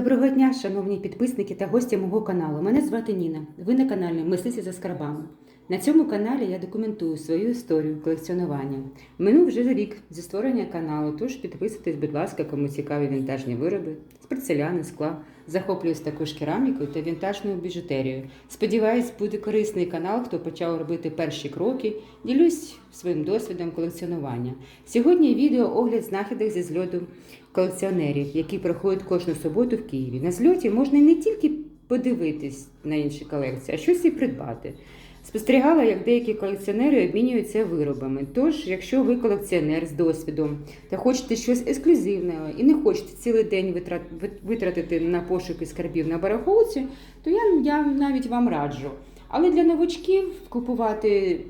Доброго дня, шановні підписники та гості мого каналу. Мене звати Ніна. Ви на каналі Мислиці за скарбами. На цьому каналі я документую свою історію колекціонування. Минув вже рік зі створення каналу, тож підписуйтесь, будь ласка, кому цікаві вінтажні вироби з порцеляни, скла. Захоплююсь також керамікою та вінтажною біжутерією. Сподіваюсь, буде корисний канал, хто почав робити перші кроки. Ділюсь своїм досвідом колекціонування. Сьогодні відео огляд знахідок зі зльоту колекціонерів, які проходять кожну суботу в Києві. На зльоті можна не тільки подивитись на інші колекції, а щось і придбати. Спостерігала, як деякі колекціонери обмінюються виробами. Тож, якщо ви колекціонер з досвідом та хочете щось ексклюзивного і не хочете цілий день витрат- витратити на пошуки скарбів на барахолці, то я, я навіть вам раджу. Але для новачків купувати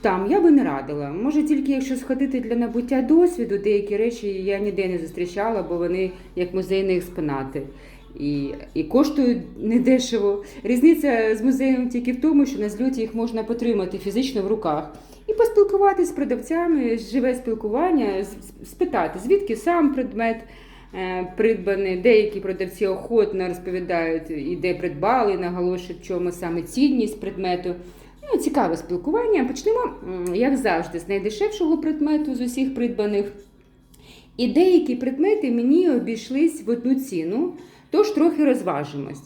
там я би не радила. Може, тільки якщо сходити для набуття досвіду, деякі речі я ніде не зустрічала, бо вони як музейні експонати. І, і коштують недешево. Різниця з музеєм тільки в тому, що на зльоті їх можна потримати фізично в руках і поспілкуватися з продавцями, живе спілкування, спитати, звідки сам предмет е, придбаний. Деякі продавці охотно розповідають, і де придбали, наголошують, в чому саме цінність предмету. Ну, цікаве спілкування. Почнемо, як завжди, з найдешевшого предмету з усіх придбаних. І деякі предмети мені обійшлись в одну ціну, тож трохи розважимось.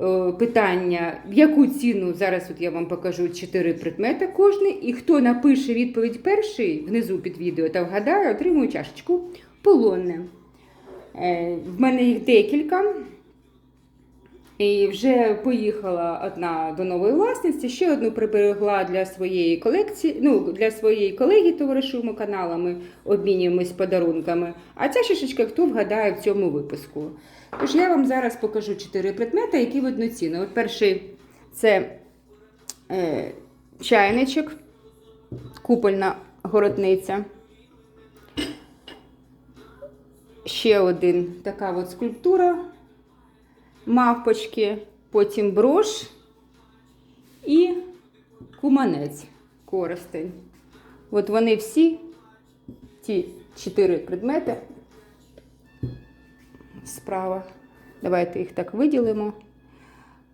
Е, Питання, в яку ціну зараз от я вам покажу чотири предмети кожний, і хто напише відповідь перший внизу під відео та вгадає, отримує чашечку полонне. Е, В мене їх декілька. І вже поїхала одна до нової власниці, ще одну приберегла для своєї колекції, ну, для своєї колеги товаришуємо каналами, обмінюємось подарунками. А ця шишечка хто вгадає в цьому випуску. Тож я вам зараз покажу чотири предмети, які в. От перший це е, чайничок, купольна городниця. Ще один така от скульптура мавпочки, потім брош і куманець коростень. От вони всі, ті чотири предмети справа. Давайте їх так виділимо.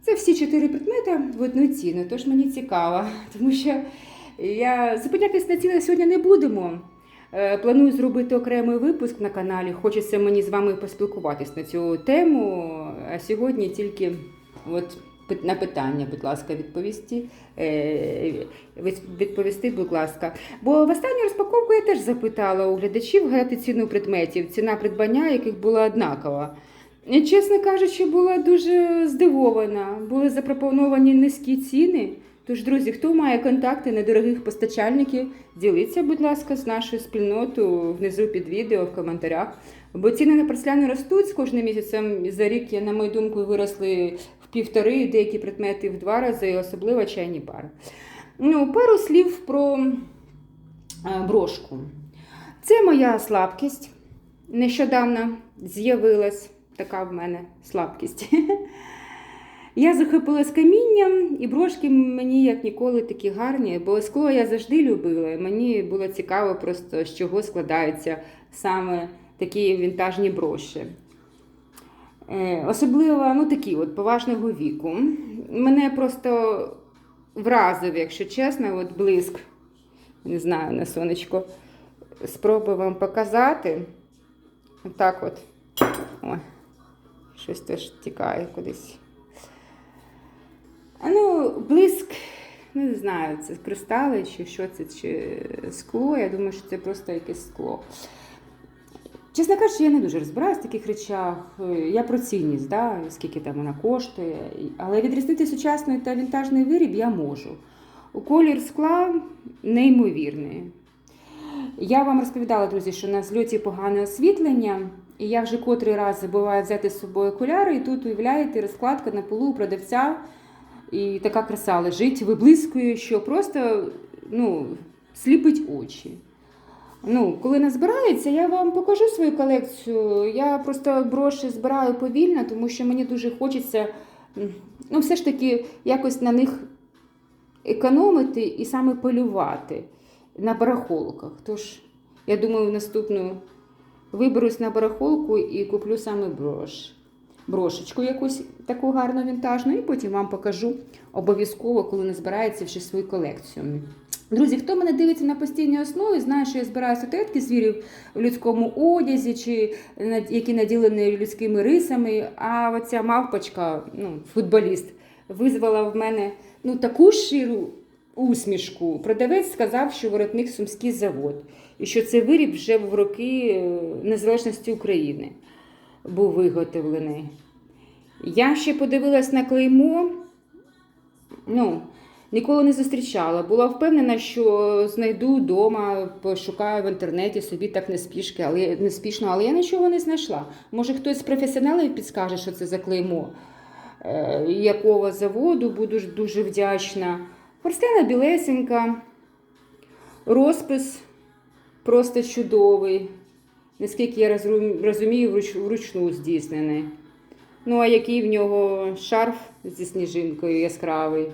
Це всі чотири предмети в одну ціну, тож мені цікаво, тому що я зупинятись на цінах сьогодні не будемо. Е, Планую зробити окремий випуск на каналі. Хочеться мені з вами поспілкуватись на цю тему. А сьогодні тільки от на питання, будь ласка, відповісти. Е, Відповісти, будь ласка. Бо в останню розпаковку я теж запитала у глядачів гадати ціну предметів, ціна придбання, яких була однакова. І, чесно кажучи, була дуже здивована. Були запропоновані низькі ціни. Тож, друзі, хто має контакти недорогих постачальників, діліться, будь ласка, з нашою спільнотою внизу під відео в коментарях. Бо ціни на порцеляни ростуть з кожним місяцем. За рік, на мою думку, виросли в півтори, деякі предмети в два рази, особливо чайні пари. Ну, пару слів про е, брошку. Це моя слабкість. Нещодавно з'явилась така в мене слабкість. Я захопилась камінням, і брошки мені як ніколи такі гарні, бо скло я завжди любила. Мені було цікаво просто, з чого складаються саме такі вінтажні броші. Е, Особливо ну, такі от поважного віку. Мене просто вразив, якщо чесно, от блиск. Не знаю, на сонечко. Спробую вам показати. Отак от. Ой, щось теж тікає кудись. Ну, блиск, ну не знаю, це кристали чи що це, чи скло. Я думаю, що це просто якесь скло. Чесно кажучи, я не дуже розбираюсь в таких речах. Е, Я про цінність, да, скільки там вона коштує. Але відрізнити сучасний та вінтажний виріб я можу. Колір скла неймовірний. Я вам розповідала, друзі, що на зльоті погане освітлення, і я вже котрий раз забуваю взяти з собою окуляри, і тут уявляєте розкладка на полу у продавця, і така краса лежить, виблискує, що просто ну, сліпить очі. Ну, коли назбирається, я вам покажу свою колекцію. Я просто броші збираю повільно, тому що мені дуже хочеться ну, все ж таки якось на них економити і саме полювати на барахолках. Тож, я думаю, наступну виберусь на барахолку і куплю саме брош. Брошечку якусь таку гарну вінтажну, і потім вам покажу обов'язково, коли не збирається вже свою колекцію. Друзі, хто мене дивиться на постійній основі, знає, що я збираю статуетки звірів в людському одязі, чи які наділені людськими рисами. А оця мавпочка, ну, футболіст, визвала в мене ну, таку щиру усмішку. Продавець сказав, що воротник Сумський завод, і що цей виріб вже в роки е, незалежності України був виготовлений. Я ще подивилась на клеймо. Ну, ніколи не зустрічала. Була впевнена, що знайду вдома, пошукаю в інтернеті собі так неспішки, але я- не спішно, але я нічого не знайшла. Може, хтось з професіоналів підскаже, що це за клеймо, е, якого заводу, буду дуже вдячна. Порцеляна білесенька, розпис просто чудовий. Наскільки я розумію, вручну здійснений. Ну, а який в нього шарф зі сніжинкою яскравий.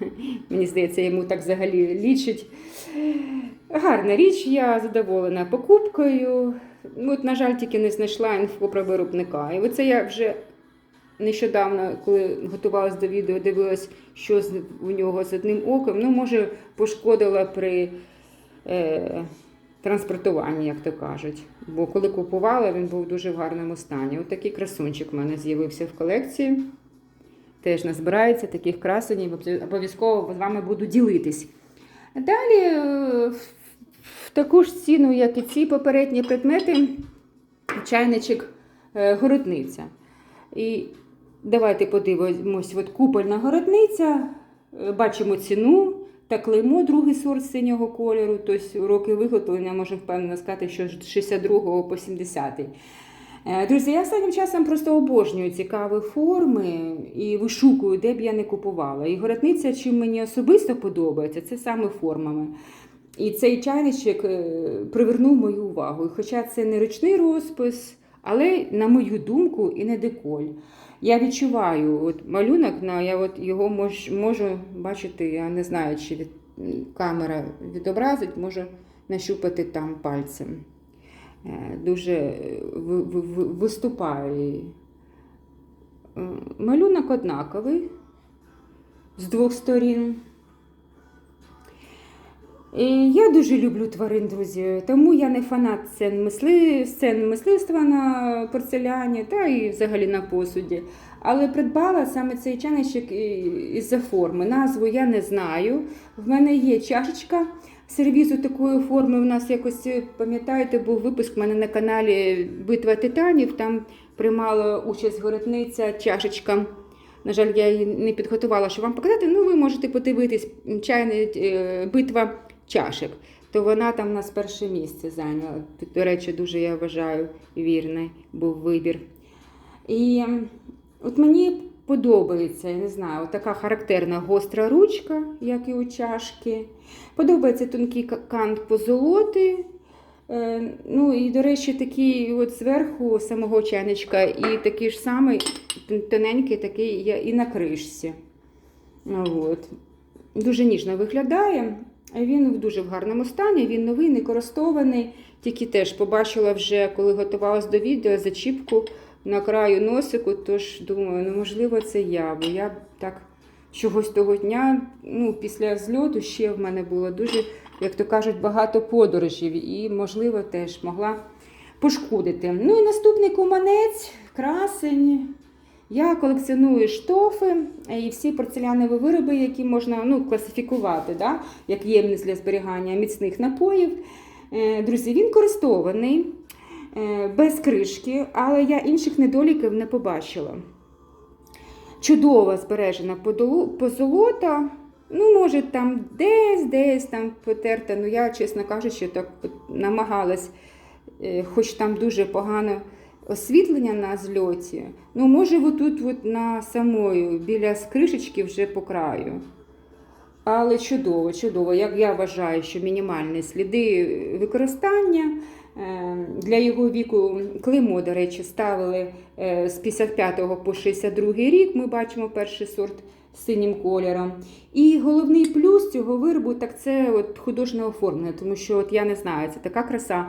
Мені здається, йому так взагалі лічить. Гарна річ, я задоволена покупкою. От, на жаль, тільки не знайшла інфо про виробника. І оце я вже нещодавно, коли готувалась до відео, дивилась, що у нього з одним оком. Ну, може, пошкодила при е, транспортуванні, як то кажуть. Бо коли купувала, він був дуже в гарному стані. От такий красунчик в мене з'явився в колекції. Теж назбирається таких красенів, обов'язково з вами буду ділитись. Далі е, в- таку ж ціну, як і ці попередні предмети, чайничок е, городниця. І давайте подивимось, от купольна городниця, е, бачимо ціну та клеймо, другий сорт синього кольору, тобто роки виготовлення, можу впевнено сказати, що з 62 по 70. Е, Друзі, я останнім часом просто обожнюю цікаві форми і вишукую, де б я не купувала. І городниця, чим мені особисто подобається, це саме формами. І цей чайничок е, привернув мою увагу. І Хоча це не ручний розпис, але, на мою думку, і не деколь. Я відчуваю от малюнок, на, я от його мож, можу бачити, я не знаю, чи від, камера відобразить, можу нащупати там пальцем. Е, Дуже е, ви- ви- ви- виступає. Е, Малюнок однаковий з двох сторін. І я дуже люблю тварин, друзі, тому я не фанат сцен, мисли, сцен мисливства на порцеляні та і взагалі на посуді. Але придбала саме цей чайничок із-за форми. Назву я не знаю. В мене є чашечка сервізу такої форми. У нас якось, е, пам'ятаєте, був випуск в мене на каналі Битва титанів. Там приймала участь городниця чашечка. На жаль, я її не підготувала, щоб вам показати. Ну, ви можете подивитись чайна е, битва чашек. То вона там у нас перше місце зайняла. До речі, дуже я вважаю вірний був вибір. І от мені подобається, я не знаю, така характерна гостра ручка, як і у чашки. Подобається тонкий кант позолоти. Е, Ну і, до речі, такий от зверху самого чайничка, і такий ж самий тоненький такий і на кришці. От. Дуже ніжно виглядає. Він в дуже в гарному стані, він новий, не користований. Тільки теж побачила вже, коли готувалась до відео, зачіпку на краю носику. Тож думаю, ну можливо, це я, бо я так чогось того дня, ну, після зльоту ще в мене було дуже, як то кажуть, багато подорожів, і, можливо, теж могла пошкодити. Ну і наступний куманець, красень. Я колекціоную штофи е, і всі порцелянові вироби, які можна ну, класифікувати, да? як ємність для зберігання міцних напоїв. Е, Друзі, він користований без кришки, але я інших недоліків не побачила. Чудово збережена позолота. Ну, може, там десь, десь там потерта. Ну, я, чесно кажучи, так намагалась, е, хоч там дуже погано освітлення на зльоті. Ну, може, отут от на самою, біля кришечки вже по краю. Але чудово, чудово. Як я вважаю, що мінімальні сліди використання е, для його віку клеймо, до речі, ставили е, з 55 по 62 рік. Ми бачимо перший сорт синім кольором. І головний плюс цього виробу так це от художнє оформлення, тому що от я не знаю, це така краса.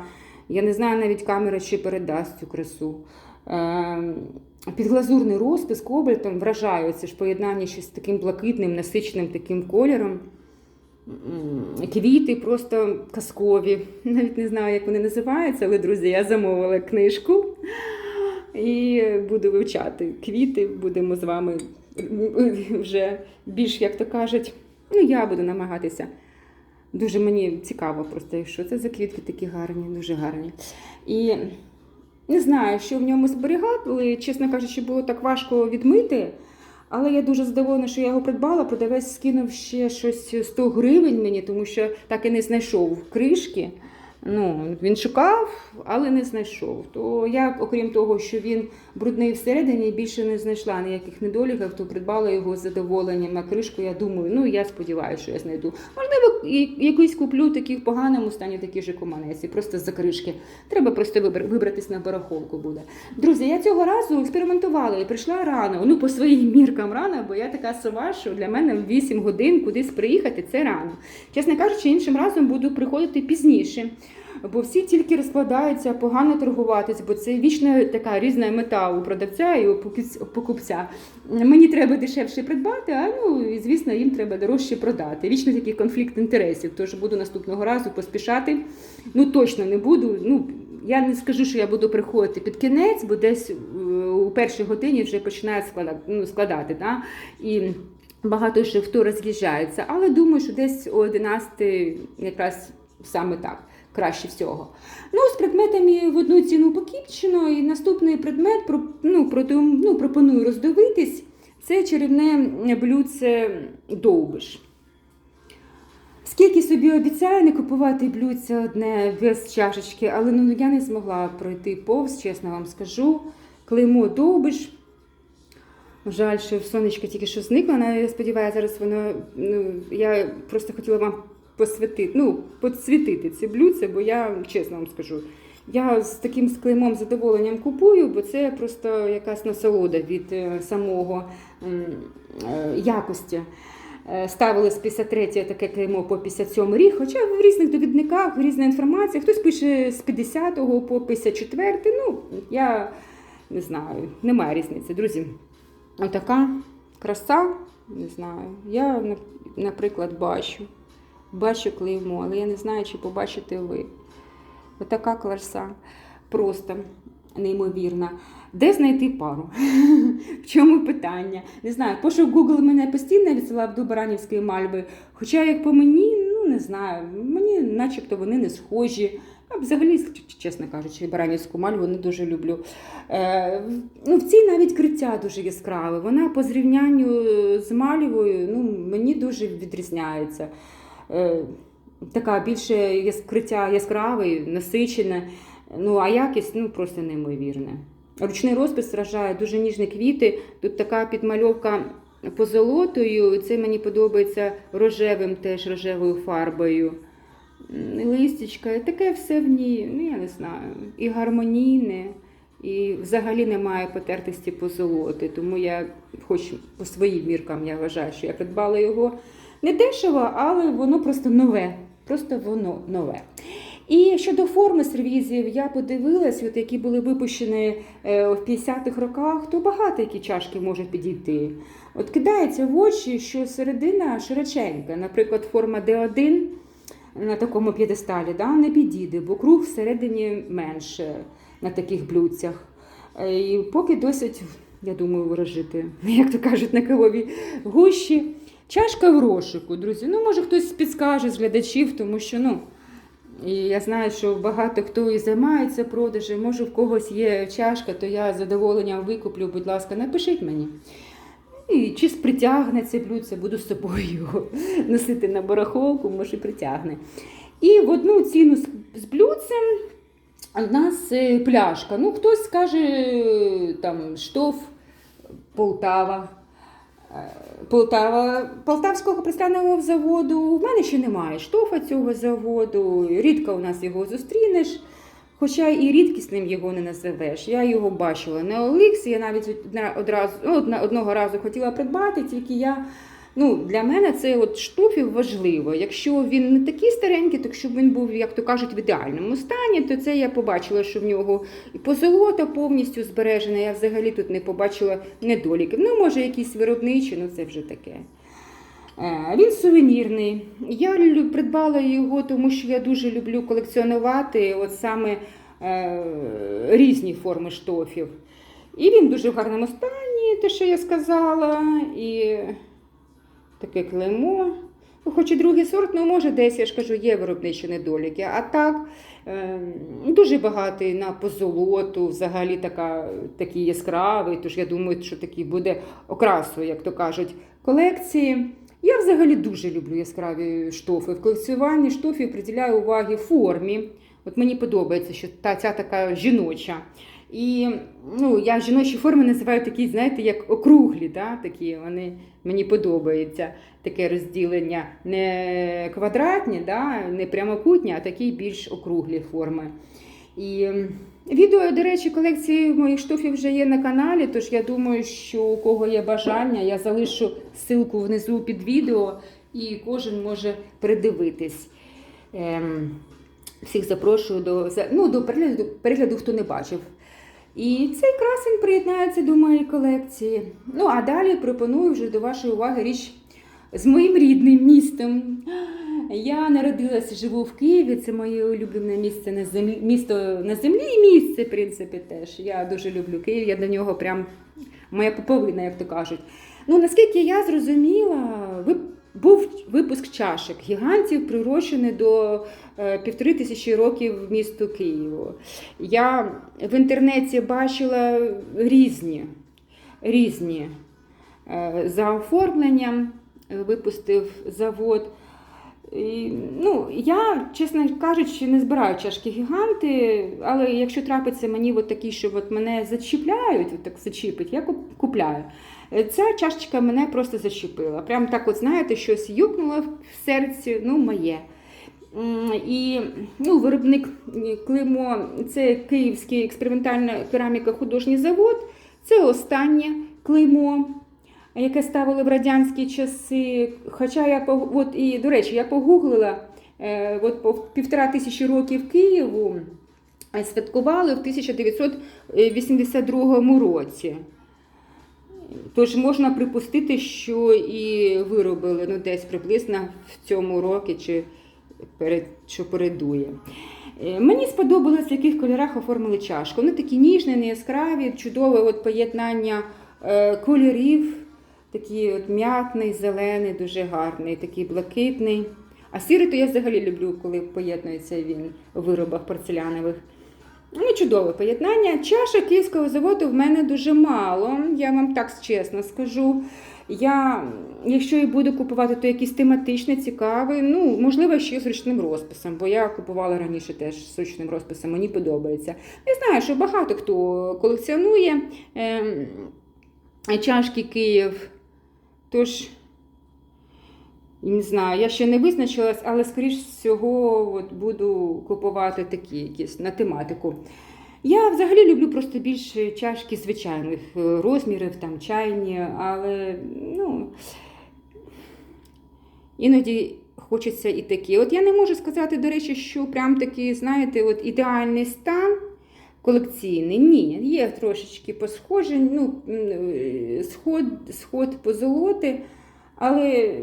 Я не знаю навіть камера чи передасть цю красу. Е, Підглазурний розпис кобальтом вражає це ж поєднання ще з таким блакитним, насиченим таким кольором. Квіти просто казкові. Навіть не знаю, як вони називаються, але, друзі, я замовила книжку і буду вивчати квіти. Будемо з вами вже більш, як то кажуть, ну, я буду намагатися. Дуже мені цікаво просто, що це за квітки такі гарні, дуже гарні. І не знаю, що в ньому зберігати, чесно кажучи, було так важко відмити. Але я дуже задоволена, що я його придбала. Продавець скинув ще щось 100 гривень мені, тому що так і не знайшов кришки. Ну, він шукав, але не знайшов. То я, окрім того, що він брудний всередині, більше не знайшла ніяких недоліків, то придбала його з задоволенням. А кришку, я думаю, ну я сподіваюся, що я знайду. Можливо, якусь куплю такий в поганому стані, такі ж команеці, просто з-за кришки. Треба просто вибр- вибратись на барахолку буде. Друзі, я цього разу експериментувала і прийшла рано. Ну, по своїм міркам рано, бо я така сова, що для мене в 8 годин кудись приїхати це рано. Чесно кажучи, іншим разом буду приходити пізніше. Бо всі тільки розкладаються погано торгуватись, бо це вічна така різна мета у продавця і у покупця. Мені треба дешевше придбати, а ну і звісно, їм треба дорожче продати. Вічно такий конфлікт інтересів. Тож буду наступного разу поспішати. Ну точно не буду. Ну я не скажу, що я буду приходити під кінець, бо десь е, у першій годині вже починають складати, ну, складати. Да? І багато ще хто роз'їжджається. Але думаю, що десь о 11 якраз саме так. Краще всього. Ну, з предметами в одну ціну покіпчено, і наступний предмет ну, проти- ну, пропоную роздивитись. Це чарівне блюдце довбиш. Скільки собі обіцяю не купувати блюдце одне без чашечки, але ну, я не змогла пройти повз, чесно вам скажу. Клеймо довбиш. Жаль, що сонечко тільки що зникло, я сподіваюся, зараз воно. Ну, я просто хотіла вам посвятити, ну, підсвітити ці блюдце, бо я чесно вам скажу. Я з таким з клеймом задоволенням купую, бо це просто якась насолода від е, самого е, якості. Ставили з 53 таке клеймо по 57 рік, хоча в різних довідниках різна інформація. Хтось пише з 50 по 54. Ну, я не знаю, немає різниці. Друзі, отака краса, не знаю. Я, наприклад, бачу. Бачу клеймо, але я не знаю, чи побачите ви. Отака краса. Просто неймовірна. Де знайти пару? В чому питання? Не знаю. Пошук Google мене постійно відсилав до Баранівської мальви. Хоча, як по мені, ну не знаю, мені начебто вони не схожі. А взагалі, чесно кажучи, Баранівську мальву не дуже люблю. Е, ну, в цій навіть криття дуже яскраве. Вона по зрівнянню з мальвою ну, мені дуже відрізняється. Е, така більше яскриття яскраве, насичене, ну а якість ну, просто неймовірна. Ручний розпис вражає дуже ніжні квіти. Тут така підмальовка позолотою. Це мені подобається рожевим, теж рожевою фарбою. Листячка, таке все в ній, ну я не знаю, і гармонійне, і взагалі немає потертості позолоти. Тому я, хоч по своїм міркам, я вважаю, що я придбала його не дешево, але воно просто нове. Просто воно нове. І щодо форми сервізів, я подивилась, от які були випущені е, в 50-х роках, то багато які чашки можуть підійти. От кидається в очі, що середина широченька, наприклад, форма D1 на такому п'єдесталі да, не підійде, бо круг всередині менше на таких блюдцях. Е, І поки досить, я думаю, ворожити, як то кажуть, на кавовій гущі. Чашка в розшику, друзі. Ну, може, хтось підскаже з глядачів, тому що, ну. І я знаю, що багато хто і займається продажем, може в когось є чашка, то я з задоволенням викуплю, будь ласка, напишіть мені. І чи притягне це блюдце, буду з собою його носити на барахолку, може притягне. І в одну ціну з, блюдцем у нас е, пляшка. Ну, хтось скаже е, там штоф Полтава. Полтава, Полтавського присляного заводу. В мене ще немає штофа цього заводу. Рідко у нас його зустрінеш. Хоча і рідкісним його не називеш. Я його бачила на Оліксі, я навіть одразу, ну, одного разу хотіла придбати, тільки я Ну, для мене це от штофів важливо. Якщо він не такий старенький, то щоб він був, як то кажуть, в ідеальному стані, то це я побачила, що в нього і позолота повністю збережена. Я взагалі тут не побачила недоліків. Ну, може, якісь виробничі, ну це вже таке. Е, Він сувенірний. Я придбала його, тому що я дуже люблю колекціонувати от саме е, різні форми штофів. І він дуже в гарному стані, те, що я сказала. І таке клеймо. Ну, Хоч і другий сорт, ну може десь, я ж кажу, є виробничі недоліки. А так е, дуже багатий на позолоту, взагалі така, такий яскравий, тож я думаю, що такий буде окрасою, як то кажуть, колекції. Я взагалі дуже люблю яскраві штофи. В колекціюванні штофів приділяю уваги формі. От мені подобається, що та ця така жіноча. І ну, я жіночі форми називаю такі, знаєте, як округлі, да? такі вони мені подобаються. Таке розділення не квадратні, да? не прямокутні, а такі більш округлі форми. І відео, до речі, колекції моїх штофів вже є на каналі, тож я думаю, що у кого є бажання, я залишу ссылку внизу під відео, і кожен може передивитись. Ем, всіх запрошую до, ну, до перегляду, перегляду, хто не бачив. І цей красень приєднається до моєї колекції. Ну, а далі пропоную вже до вашої уваги річ з моїм рідним містом. Я народилася, живу в Києві, це моє улюблене місце на землі, місто на землі і місце, в принципі, теж. Я дуже люблю Київ, я до нього прям моя поповина, як то кажуть. Ну, наскільки я зрозуміла, ви, був випуск чашок гігантів, прирощений до е, півтори тисячі років місту Києву. Я в інтернеті бачила різні, різні е, за оформленням, е, випустив завод. І, ну, я, чесно кажучи, не збираю чашки гіганти, але якщо трапиться мені от такі, що от мене зачіпляють, от так зачіпить, я купляю. Е, Ця чашечка мене просто зачепила. Прям так, от знаєте, щось юкнуло в серці, ну, моє. І ну, виробник Климо, це Київський експериментальна кераміка художній завод. Це останнє клеймо, яке ставили в радянські часи. Хоча я от, і, до речі, я погуглила е, от, півтора тисячі років Києву е, святкували в 1982 році. Тож можна припустити, що і виробили ну, десь приблизно в цьому році, чи перед, що передує. Е, Мені сподобалось, в яких кольорах оформили чашку. Вони такі ніжні, не яскраві, чудове от поєднання е, кольорів, такий от м'ятний, зелений, дуже гарний, такий блакитний. А сірий то я взагалі люблю, коли поєднується він у виробах порцелянових. Ну, чудове поєднання. Чашок київського заводу в мене дуже мало, я вам так чесно скажу. Я, якщо і буду купувати, то якийсь тематичний, цікавий, ну, можливо, ще з ручним розписом, бо я купувала раніше теж з ручним розписом, мені подобається. Я знаю, що багато хто колекціонує ем, чашки Київ. Тож, не знаю, я ще не визначилась, але скоріш всього от буду купувати такі якісь на тематику. Я взагалі люблю просто більше чашки звичайних е, розмірів, там чайні, але ну, іноді хочеться і такі. От я не можу сказати, до речі, що прям такий, знаєте, от ідеальний стан колекційний. Ні, є трошечки посхожень, ну, е, сход, сход позолоти, але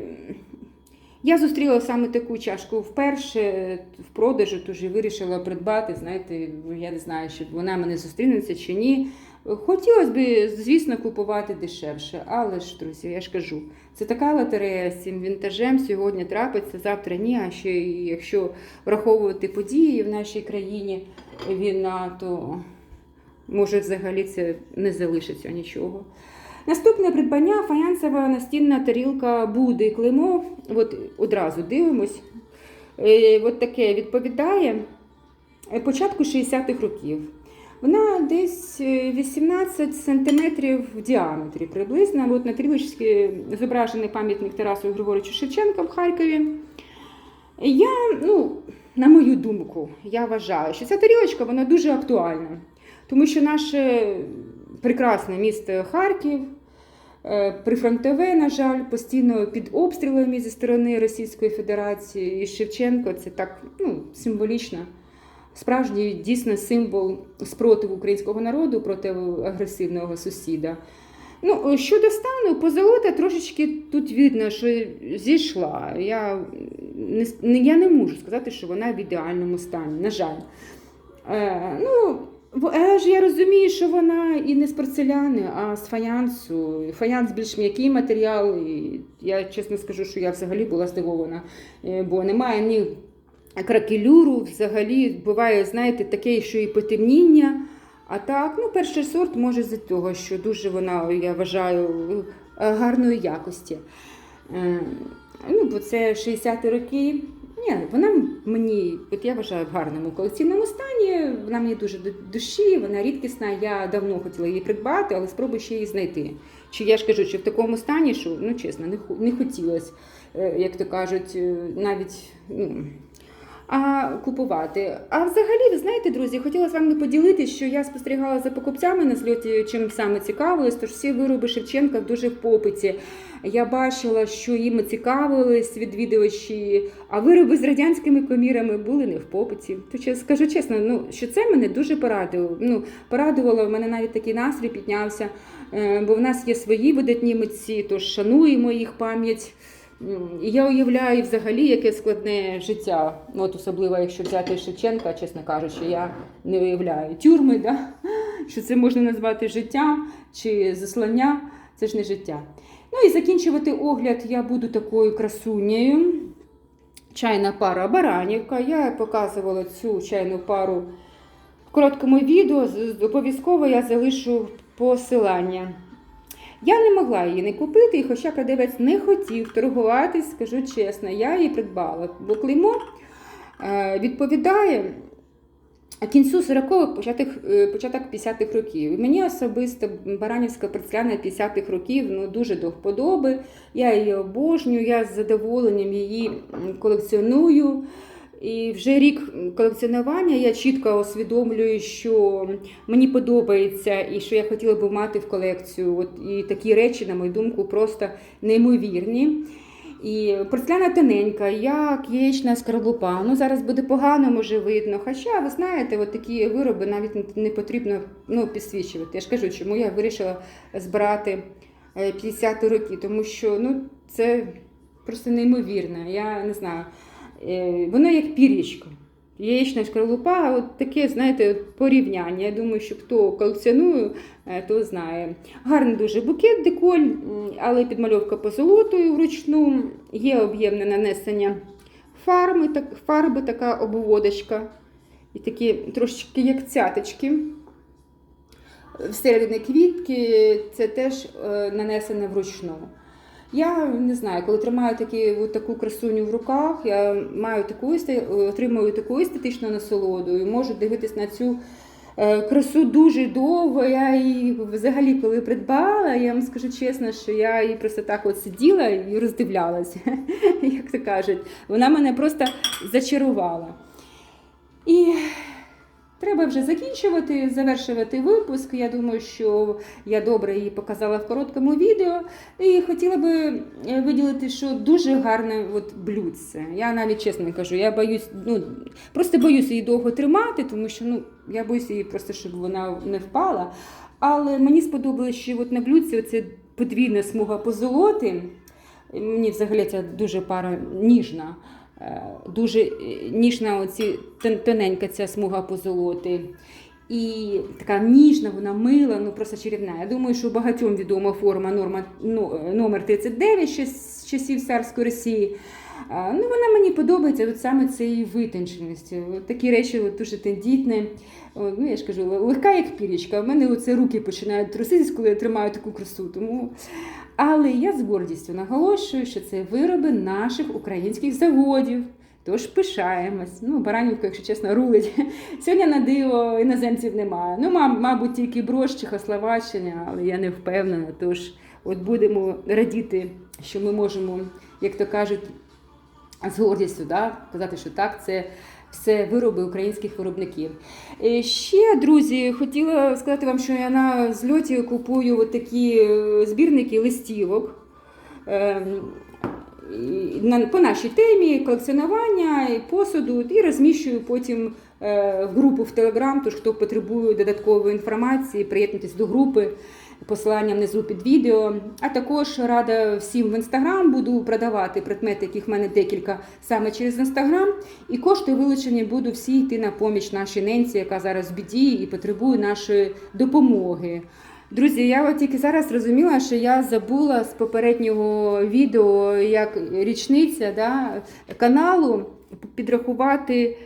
я зустріла саме таку чашку вперше в продажу, тож і вирішила придбати. Знаєте, я не знаю, чи вона мене зустрінеться чи ні. Хотілося б, звісно, купувати дешевше, але ж, друзі, я ж кажу, це така лотерея з цим вінтажем сьогодні трапиться, завтра ні. А ще якщо враховувати події в нашій країні, війна, то може взагалі це не залишиться нічого. Наступне придбання фаянсова настінна тарілка Буди Климо. От одразу дивимось. Е, От таке відповідає е, початку 60-х років. Вона десь е, 18 сантиметрів в діаметрі приблизно. От на тарілочці зображений пам'ятник Тарасу Григоровичу Шевченка в Харкові. Я, ну, на мою думку, я вважаю, що ця тарілочка вона дуже актуальна, тому що наше прекрасне місто Харків Е, Прифронтове, на жаль, постійно під обстрілами зі сторони Російської Федерації. І Шевченко це так ну, символічно. Справжній дійсно символ спротиву українського народу проти агресивного сусіда. Ну, щодо стану, позолота трошечки тут видно, що зійшла. Я не, я не можу сказати, що вона в ідеальному стані, на жаль. Е, ну, в- ж я розумію, що вона і не з порцеляни, а з фаянсу. Фаянс більш м'який матеріал. І я чесно скажу, що я взагалі була здивована, е, бо немає ні кракелюру, взагалі буває, знаєте, таке, що і потемніння. А так, ну, перший сорт може з того, що дуже вона, я вважаю, е, гарної якості. Е, Ну, бо це 60-ті роки. Ні, вона мені, от я вважаю, в гарному колекційному стані. Вона мені дуже до душі, вона рідкісна. Я давно хотіла її придбати, але спробую ще її знайти. Чи я ж кажу, що в такому стані, що ну чесно, не, не хотілося, е, як то кажуть, е, навіть. Ну, а купувати. А взагалі, ви знаєте, друзі, хотіла з вами поділитися, що я спостерігала за покупцями на зльоті, чим саме цікавилась, тож всі вироби Шевченка дуже в попиті. Я бачила, що їм цікавились відвідувачі, а вироби з радянськими комірами були не в попиті. То скажу чесно, ну що це мене дуже порадило. Ну, порадувало, в мене навіть такий настрій піднявся, е, бо в нас є свої видатні митці, тож шануємо їх пам'ять. І я уявляю взагалі, яке складне життя. От особливо, якщо взяти Шевченка, чесно кажучи, я не уявляю тюрми, да? що це можна назвати життям чи заслання, це ж не життя. Ну і закінчувати огляд я буду такою красунею. Чайна пара Баранівка. Я показувала цю чайну пару в короткому відео. Обов'язково я залишу посилання. Я не могла її не купити, і хоча продавець не хотів торгуватись, скажу чесно, я її придбала. Бо клеймо е, відповідає кінцю 40-х, початок, е, початок 50-х років. Мені особисто Баранівська порцеляна 50-х років ну, дуже до вподоби. Я її обожнюю, я з задоволенням її колекціоную. І вже рік колекціонування я чітко усвідомлюю, що мені подобається і що я хотіла би мати в колекцію. От і такі речі, на мою думку, просто неймовірні. І порцеляна тоненька, як яєчна скорлупа. Ну зараз буде погано, може видно. Хоча, ви знаєте, от такі вироби навіть не- потрібно ну, підсвічувати. Я ж кажу, чому я вирішила збирати е, 50 років, тому що ну, це просто неймовірно. Я не знаю. Е, Воно як пірічко. Яєчна шкарлупа, от таке, знаєте, порівняння. Я думаю, що хто колекціонує, е, то знає. Гарний дуже букет деколь, але підмальовка позолотою вручну. Є об'ємне нанесення фарби, так, фарби така обводочка. І такі трошечки як цяточки. Всередині квітки це теж е, нанесене вручну. Я не знаю, коли тримаю такі, от таку красуню в руках, я маю таку отримую таку естетичну насолоду і можу дивитись на цю е, красу дуже довго. Я її взагалі, коли придбала, я вам скажу чесно, що я її просто так от сиділа і роздивлялася, як то кажуть. Вона мене просто зачарувала. І Треба вже закінчувати, завершувати випуск. Я думаю, що я добре її показала в короткому відео. І хотіла би е, виділити, що дуже гарне от блюдце. Я навіть чесно кажу, я боюсь, ну просто боюсь її довго тримати, тому що ну, я боюсь її просто, щоб вона не впала. Але мені сподобалось, що от на блюдці оце подвійна смуга позолоти. Мені взагалі ця дуже пара ніжна. Е, Дуже е, ніжна оці тоненька ця смуга позолоти. І така ніжна, вона мила, ну просто чарівна. Я думаю, що багатьом відома форма норма, ну, е, номер 39 ще з часів царської Росії. Ну, вона мені подобається от саме цієї витонченості. Такі речі от дуже тендітні. Ну, я ж кажу, легка як пірічка. У мене оце руки починають труситись, коли я тримаю таку красу. Тому... Але я з гордістю наголошую, що це вироби наших українських заводів. Тож пишаємось. Ну, Баранівка, якщо чесно, рулить. Сьогодні на диво іноземців немає. Ну, мабуть, тільки Брош, Чехословаччина, але я не впевнена. Тож от будемо радіти, що ми можемо, як то кажуть, з гордістю да, казати, що так, це все вироби українських виробників. Е, Ще, друзі, хотіла сказати вам, що я на зльоті купую от такі е, збірники листівок. Ем, по нашій темі колекціонування і посуду і розміщую потім е, групу в Телеграм. Тож хто потребує додаткової інформації, приєднуйтесь до групи. Посилання внизу під відео. А також рада всім в інстаграм буду продавати предмети, яких в мене декілька саме через інстаграм. І кошти вилучені буду всі йти на поміч нашій ненці, яка зараз в біді і потребує нашої допомоги. Друзі, я от тільки зараз зрозуміла, що я забула з попереднього відео, як річниця да, каналу, підрахувати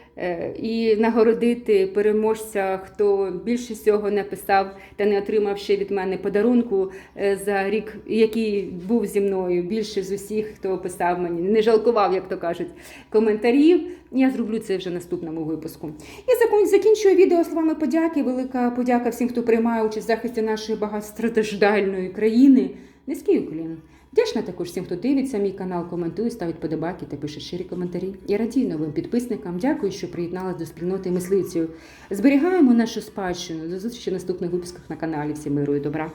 і нагородити переможця, хто більше всього написав та не отримав ще від мене подарунку е, за рік, який був зі мною. Більше з усіх, хто писав мені, не жалкував, як то кажуть, коментарів. Я зроблю це вже наступному випуску. І закін- закінчую відео словами подяки. Велика подяка всім, хто приймає участь в захисті нашої багатостраждальної країни. Низький уклін. Вдячна також всім, хто дивиться мій канал, коментує, ставить подобайки та пише щирі коментарі. Я радію новим підписникам. Дякую, що приєдналась до спільноти мисливців. Зберігаємо нашу спадщину. До зустрічі в наступних випусках на каналі. Всім миру і добра.